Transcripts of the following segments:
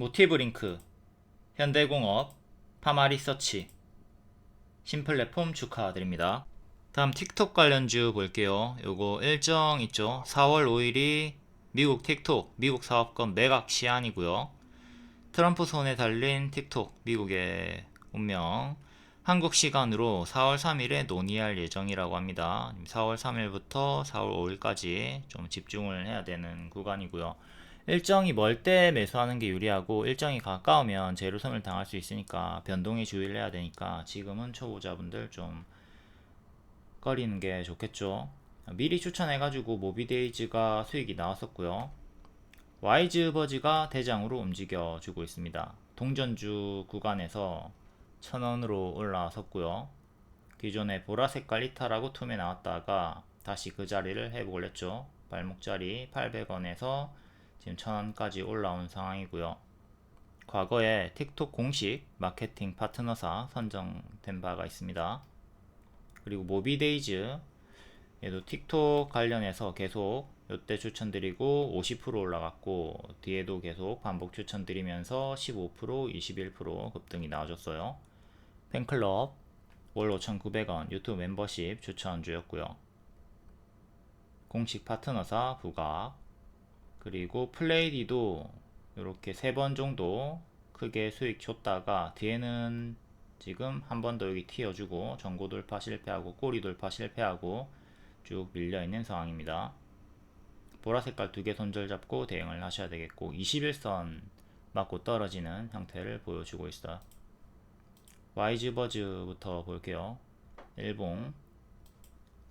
모티브링크, 현대공업, 파마리서치, 신플랫폼 축하드립니다. 다음 틱톡 관련주 볼게요. 요거 일정 있죠. 4월 5일이 미국 틱톡, 미국 사업권 매각 시한이고요. 트럼프 손에 달린 틱톡, 미국의 운명. 한국 시간으로 4월 3일에 논의할 예정이라고 합니다. 4월 3일부터 4월 5일까지 좀 집중을 해야 되는 구간이고요. 일정이 멀 때 매수하는 게 유리하고 일정이 가까우면 재료섬을 당할 수 있으니까 변동에 주의를 해야 되니까 지금은 초보자분들 좀 꺼리는 게 좋겠죠. 미리 추천해가지고 모비데이즈가 수익이 나왔었고요. 와이즈버즈가 대장으로 움직여주고 있습니다. 동전주 구간에서 천원으로 올라섰고요. 기존에 보라색깔 이탈하고 툼에 나왔다가 다시 그 자리를 회복을 했죠. 발목자리 800원에서 지금 1000원까지 올라온 상황이고요. 과거에 틱톡 공식 마케팅 파트너사 선정된 바가 있습니다. 그리고 모비데이즈 얘도 틱톡 관련해서 계속 이때 추천드리고 50% 올라갔고 뒤에도 계속 반복 추천드리면서 15% 21% 급등이 나와줬어요. 팬클럽 월 5,900원 유튜브 멤버십 추천주였고요. 공식 파트너사 부각 그리고 플레이디도 이렇게 세 번 정도 크게 수익 줬다가 뒤에는 지금 한 번 더 여기 튀어주고 전고 돌파 실패하고 꼬리 돌파 실패하고 쭉 밀려있는 상황입니다. 보라색깔 두 개 손절 잡고 대응을 하셔야 되겠고 21선 맞고 떨어지는 형태를 보여주고 있어요. 와이즈버즈부터 볼게요. 일봉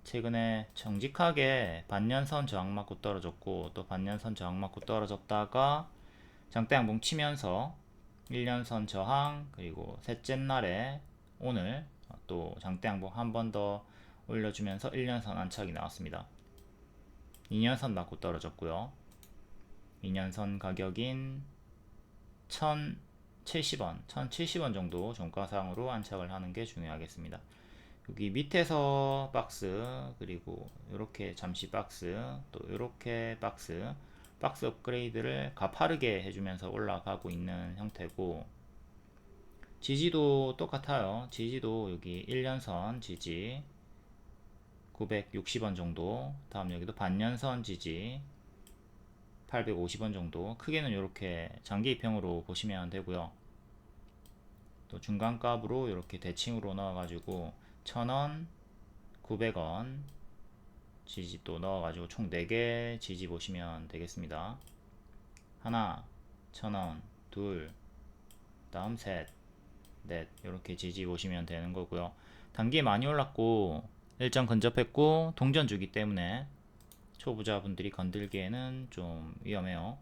최근에 정직하게 반년선 저항 맞고 떨어졌고 또 반년선 저항 맞고 떨어졌다가 장대 양봉 치면서 1년선 저항 그리고 셋째 날에 오늘 또 장대 양봉 한 번 더 올려주면서 1년선 안착이 나왔습니다. 2년선 맞고 떨어졌고요. 2년선 가격인 1070원, 1070원 정도 종가상으로 안착을 하는 게 중요하겠습니다. 여기 밑에서 박스 그리고 이렇게 잠시 박스 또 이렇게 박스 박스 업그레이드를 가파르게 해주면서 올라가고 있는 형태고 지지도 똑같아요. 지지도 여기 1년선 지지 960원 정도 다음 여기도 반년선 지지 850원 정도 크게는 이렇게 장기 입형으로 보시면 되고요. 또 중간값으로 이렇게 대칭으로 넣어가지고 1000원 900원 지지 또 넣어가지고 총 4개 지지 보시면 되겠습니다 하나 1000원 둘 다음 셋 넷 이렇게 지지 보시면 되는 거고요 단기 많이 올랐고 일정 근접했고 동전 주기 때문에 초보자분들이 건들기에는 좀 위험해요.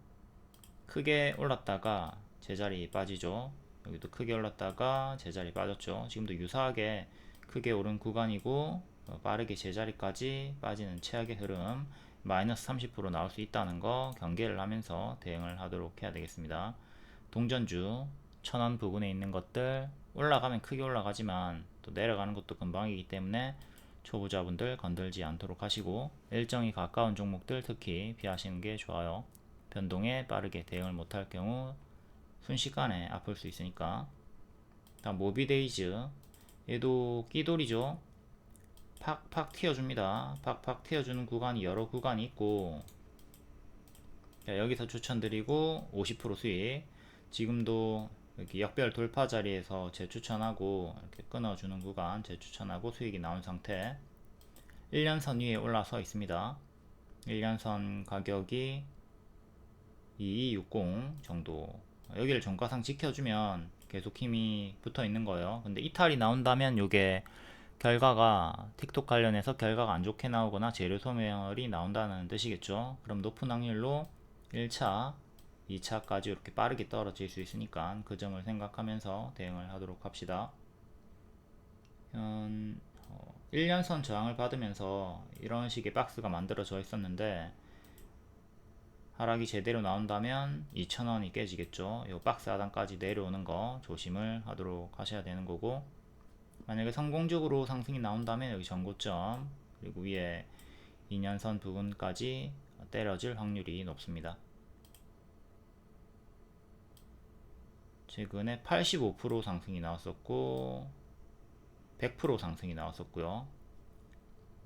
크게 올랐다가 제자리 빠지죠. 여기도 크게 올랐다가 제자리 빠졌죠. 지금도 유사하게 크게 오른 구간이고 어, 빠르게 제자리까지 빠지는 최악의 흐름 마이너스 30% 나올 수 있다는 거 경계를 하면서 대응을 하도록 해야 되겠습니다. 동전주 천원 부분에 있는 것들 올라가면 크게 올라가지만 또 내려가는 것도 금방이기 때문에 초보자분들 건들지 않도록 하시고 일정이 가까운 종목들 특히 피하시는 게 좋아요. 변동에 빠르게 대응을 못할 경우 순식간에 아플 수 있으니까 다음 모비데이즈 얘도 끼돌이죠. 팍팍 튀어줍니다. 팍팍 튀어주는 구간이 여러 구간이 있고 여기서 추천드리고 50% 수익 지금도 여기 역별 돌파 자리에서 재추천하고 이렇게 끊어주는 구간 재추천하고 수익이 나온 상태 1년선 위에 올라서 있습니다 1년선 가격이 2260 정도 여기를 종가상 지켜주면 계속 힘이 붙어 있는 거예요 근데 이탈이 나온다면 이게 결과가 틱톡 관련해서 결과가 안 좋게 나오거나 재료 소멸이 나온다는 뜻이겠죠 그럼 높은 확률로 1차 2차까지 이렇게 빠르게 떨어질 수 있으니까 그 점을 생각하면서 대응을 하도록 합시다. 현 어, 1년선 저항을 받으면서 이런 식의 박스가 만들어져 있었는데 하락이 제대로 나온다면 2,000원이 깨지겠죠. 이 박스 하단까지 내려오는 거 조심을 하도록 하셔야 되는 거고 만약에 성공적으로 상승이 나온다면 여기 전고점 그리고 위에 2년선 부분까지 때려질 확률이 높습니다. 최근에 85% 상승이 나왔었고 100% 상승이 나왔었고요.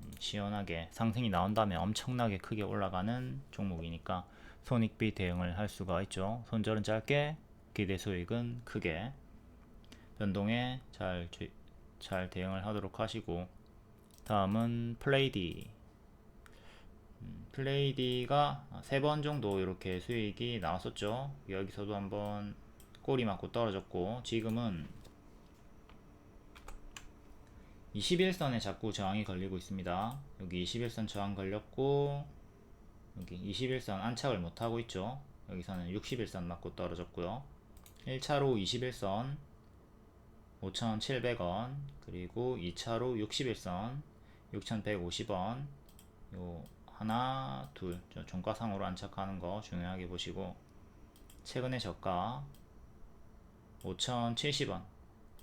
음, 시원하게 상승이 나온 다음에 엄청나게 크게 올라가는 종목이니까 손익비 대응을 할 수가 있죠. 손절은 짧게, 기대 수익은 크게 변동에 잘, 주- 잘 대응을 하도록 하시고 다음은 플레이디 음, 플레이디가 세 번 정도 이렇게 수익이 나왔었죠. 여기서도 한번 꼬리 맞고 떨어졌고 지금은 21선에 자꾸 저항이 걸리고 있습니다. 여기 21선 저항 걸렸고 여기 21선 안착을 못하고 있죠. 여기서는 61선 맞고 떨어졌고요. 1차로 21선 5,700원 그리고 2차로 61선 6,150원 요 하나 둘저 종가상으로 안착하는 거 중요하게 보시고 최근의 저가 5,070원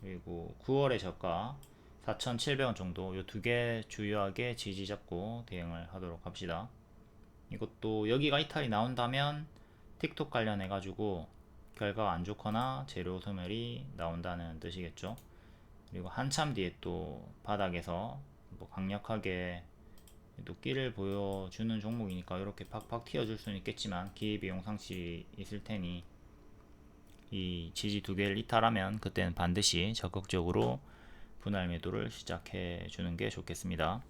그리고 9월의 저가 4,700원 정도 요두개 주요하게 지지 잡고 대응을 하도록 합시다. 이것도 여기가 이탈이 나온다면 틱톡 관련해 가지고 결과가 안 좋거나 재료 소멸이 나온다는 뜻이겠죠. 그리고 한참 뒤에 또 바닥에서 뭐 강력하게 또 끼를 보여주는 종목이니까 이렇게 팍팍 튀어줄 수는 있겠지만 기회비용 상실이 있을 테니 이 지지 두 개를 이탈하면 그때는 반드시 적극적으로 분할 매도를 시작해 주는 게 좋겠습니다.